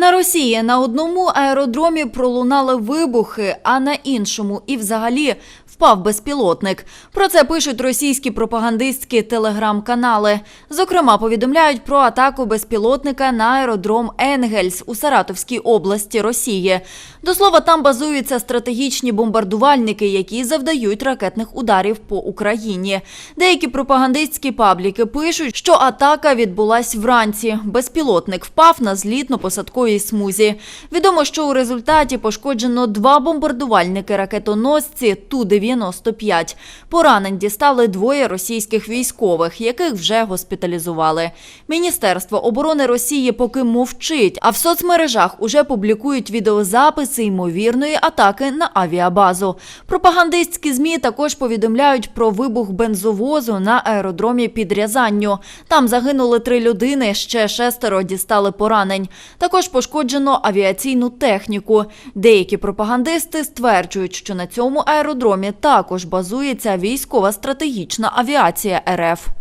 На Росії на одному аеродромі пролунали вибухи, а на іншому і взагалі впав безпілотник. Про це пишуть російські пропагандистські телеграм-канали. Зокрема, повідомляють про атаку безпілотника на аеродром Енгельс у Саратовській області Росії. До слова, там базуються стратегічні бомбардувальники, які завдають ракетних ударів по Україні. Деякі пропагандистські пабліки пишуть, що атака відбулась вранці. Безпілотник впав на злітно-посадковій смузі. Відомо, що у результаті пошкоджено два бомбардувальники ракетоносці Ту-95. Поранень дістали двоє російських військових, яких вже госпіталізували. Міністерство оборони Росії поки мовчить, а в соцмережах уже публікують відеозаписи ймовірної атаки на авіабазу. Пропагандистські змі також повідомляють про вибух бензовозу на аеродромі під Рязанню. Там загинули три людини, ще шестеро дістали поранень. Також пошкоджено авіаційну техніку. Деякі пропагандисти стверджують, що на цьому аеродромі також базується військова стратегічна авіація РФ.